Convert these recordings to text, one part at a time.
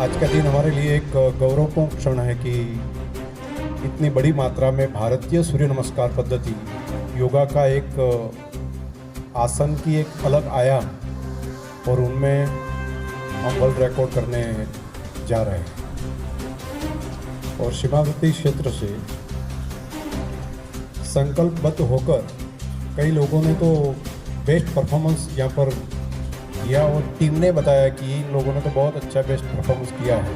आज का दिन हमारे लिए एक गौरवपूर्ण क्षण है कि इतनी बड़ी मात्रा में भारतीय सूर्य नमस्कार पद्धति योगा का एक आसन की एक अलग आयाम और उनमें हम वर्ल्ड रिकॉर्ड करने जा रहे हैं। और सीमावर्ती क्षेत्र से संकल्पबद्ध होकर कई लोगों ने तो बेस्ट परफॉर्मेंस यहाँ पर किया और टीम ने बताया कि इन लोगों ने तो बहुत अच्छा बेस्ट परफॉर्मेंस किया है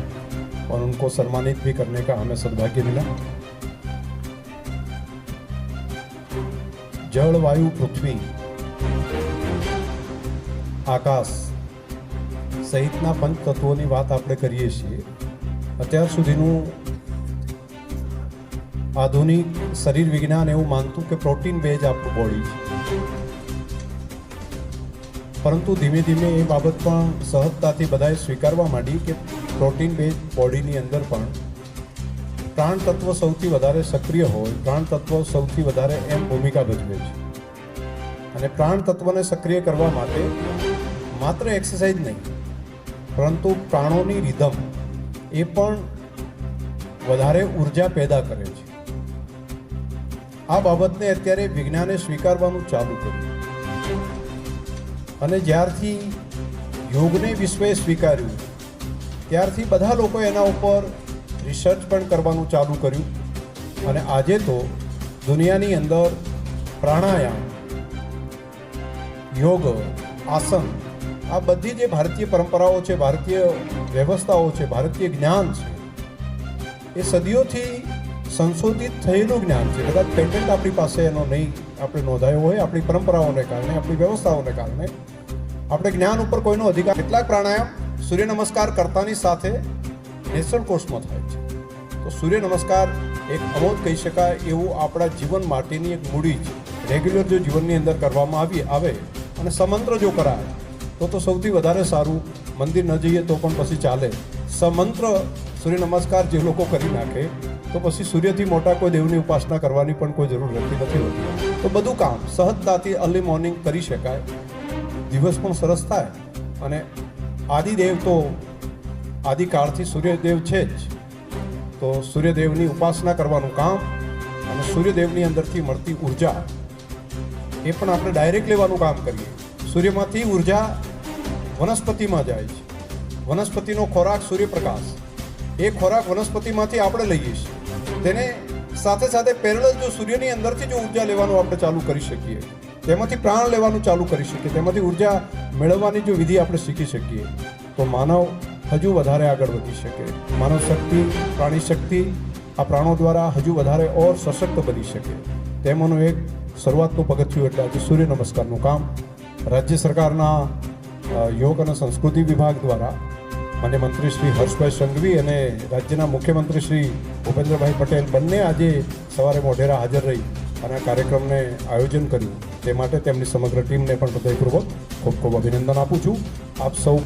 और उनको सम्मानित भी करने का हमें सौभाग्य मिला जल वायु પૃથ્વી આકાશ સહિતના પંચ તત્વોની વાત આપણે કરીએ છીએ અત્યાર સુધીનું આધુનિક શરીર વિજ્ઞાન એવું માનતું કે પ્રોટીન બેઝ આપણું બોડી છે પરંતુ ધીમે ધીમે એ બાબત પણ સહજતાથી બધાએ સ્વીકારવા માંડી કે પ્રોટીન બેઝ બોડીની અંદર પણ પ્રાણ તત્વ સૌથી વધારે સક્રિય હોય, પ્રાણ તત્વ સૌથી વધારે એમ ભૂમિકા ભજવે છે. અને પ્રાણ તત્વને સક્રિય કરવા માટે માત્ર એક્સરસાઇઝ નહીં, પરંતુ પ્રાણોની રિધમ એ પણ વધારે ઊર્જા પેદા કરે છે. આ બાબતને અત્યારે વિજ્ઞાને સ્વીકારવાનું ચાલુ કર્યું. અને જ્યારથી યોગને વિશ્વએ સ્વીકાર્યું, ત્યારથી બધા લોકો એના ઉપર રિસર્ચ પણ કરવાનું ચાલુ કર્યું. અને આજે તો દુનિયાની અંદર પ્રાણાયામ, યોગ, આસન, આ બધી જે ભારતીય પરંપરાઓ છે, ભારતીય વ્યવસ્થાઓ છે, ભારતીય જ્ઞાન છે, એ સદીઓથી સંશોધિત થયેલું જ્ઞાન છે. કદાચ પેટન્ટ આપણી પાસે એનો નહીં, આપણે નોંધાયો હોય, આપણી પરંપરાઓને કારણે, આપણી વ્યવસ્થાઓને કારણે. આપણે જ્ઞાન ઉપર કોઈનો અધિકાર, કેટલાક પ્રાણાયામ સૂર્ય નમસ્કાર કરતાની સાથે નેચરલ કોર્સમાં થાય છે. તો સૂર્ય નમસ્કાર એક અમોદ કહી શકાય એવું આપણા જીવન માટેની એક મૂડી છે. રેગ્યુલર જો જીવનની અંદર કરવામાં આવી, આવે અને સમંત્ર જો કરાય, તો તો સૌથી વધારે સારું. મંદિર ન જઈએ તો પણ પછી ચાલે. સમંત્ર સૂર્ય નમસ્કાર જે લોકો કરી નાખે તો પછી સૂર્યથી મોટા કોઈ દેવની ઉપાસના કરવાની પણ કોઈ જરૂર રહેતી નથી હોતી. તો બધું કામ સહજતાથી અર્લી મોર્નિંગ કરી શકાય. દિવસ પણ સરસ થાય અને આદિદેવ તો આદિકાળથી સૂર્યદેવ છે જ. તો સૂર્યદેવની ઉપાસના કરવાનું કામ અને સૂર્યદેવની અંદરથી મળતી ઊર્જા એ પણ આપણે ડાયરેક્ટ લેવાનું કામ કરીએ. સૂર્યમાંથી ઊર્જા વનસ્પતિમાં જાય છે. વનસ્પતિનો ખોરાક સૂર્યપ્રકાશ. એ ખોરાક વનસ્પતિમાંથી આપણે લઈએ છીએ. તેને સાથે સાથે પેરેલલ જો સૂર્યની અંદરથી જો ઊર્જા લેવાનું આપણે ચાલુ કરી શકીએ, તેમાંથી પ્રાણ લેવાનું ચાલુ કરી શકીએ, તેમાંથી ઊર્જા મેળવવાની જો વિધિ આપણે શીખી શકીએ, તો માનવ હજુ વધારે આગળ વધી શકે. માનવ શક્તિ, પ્રાણી શક્તિ આ પ્રાણો દ્વારા હજુ વધારે ઓર સશક્ત બની શકે. તેમાંનું એક શરૂઆતનું પગથિયું એટલે આજે સૂર્ય નમસ્કારનું કામ. રાજ્ય સરકારના યોગ અને સંસ્કૃતિ વિભાગ દ્વારા માન્ય મંત્રી શ્રી હર્ષભાઈ સંઘવી અને રાજ્યના મુખ્યમંત્રી શ્રી ભૂપેન્દ્રભાઈ પટેલ બંને આજે સવારે મોઢેરા હાજર રહી અને આ કાર્યક્રમને આયોજન કર્યું. તે માટે તેમની સમગ્ર ટીમને પણ હૃદયપૂર્વક ખૂબ ખૂબ અભિનંદન આપું છું. આપ સૌ